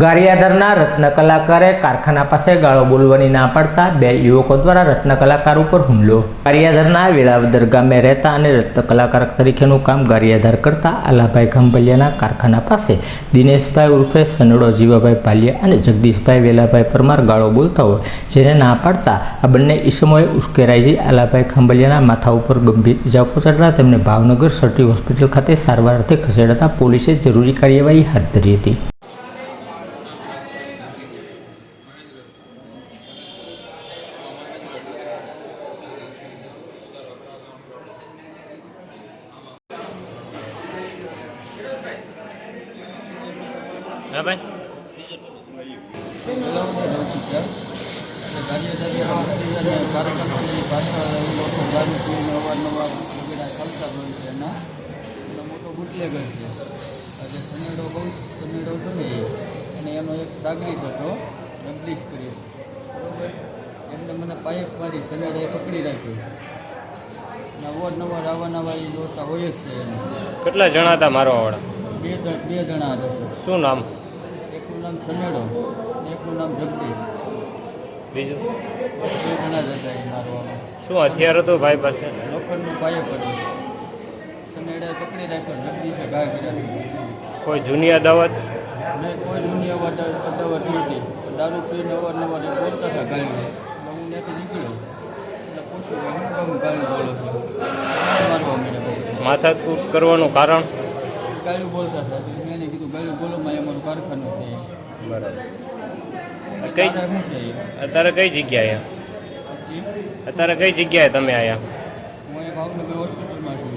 ગારિયાધરના રત્ન કલાકારે કારખાના પાસે ગાળો બોલવાની ના પાડતા બે યુવકો દ્વારા રત્ન કલાકાર ઉપર હુમલો. ગારિયાધરના વેળાવદર ગામે રહેતા અને રત્ન કલાકાર તરીકેનું કામ ગારિયાધર કરતા આલાભાઈ ખંભલિયાના કારખાના પાસે દિનેશભાઈ ઉર્ફે સનડો, જીવાભાઈ ભાલિયા અને જગદીશભાઈ વેલાભાઈ પરમાર ગાળો બોલતા હોય, જેને ના પાડતા આ બંને ઈસમોએ ઉશ્કેરાઈ જઈ આલાભાઈ ખંભલિયાના માથા ઉપર ગંભીર ઇજા પહોંચાડતા તેમને ભાવનગર સર્ટી હોસ્પિટલ ખાતે સારવાર અર્થે ખસેડાતા પોલીસે જરૂરી કાર્યવાહી હાથ ધરી હતી. હા ભાઈ કાર્યક્રમની પાછળ લોકો દારૂ પીને અવારનવાર વગેરે ચાલતા હોય છે એના મોટો બુટલેગર છે આજે સનેડો બહુ સનેડો છે ને અને એનો એક સાગરીત હતો જગદીશ કર્યો બરાબર? એમને મને પાઇપ મારી સનેડે પકડી રાખ્યો અવારનવાર આવા નવા એ દોષા હોય જ છે એને કેટલા જણા હતા મારો વાળા? બે બે જણા હતા શું નામ? એકનું નામ સનેડો એકનું નામ જગદીશ. બીજું? બે જણા જ હતા એ મારવામાં શું હથિયાર હતું ભાઈ પાસે? લોખંડનું પાયો કર્યો સનેડાએ પકડી રાખ્યો જગદીશે ઘા કર્યા કોઈ જૂની અદાવત? અને કોઈ જૂની અવાજ અદાવત નહોતી દારૂ પીને અવારનવાર એ બોલતા હતા ગાડી એટલે હું ત્યાંથી નીકળ્યો. એટલે પૂછ્યું કે હું કામ ગાડી બોલો છો? મારવા મળ્યા માથાકૂટ કરવાનું કારણ? ગાયું બોલતા હતા મેં કીધું ગાયું બોલો માં અમારું કારખાનું છે. બરાબર. કઈ શું છે અત્યારે કઈ જગ્યાએ અત્યારે કઈ જગ્યાએ તમે આવ્યા હું એ ભાવનગર હોસ્પિટલમાં છું.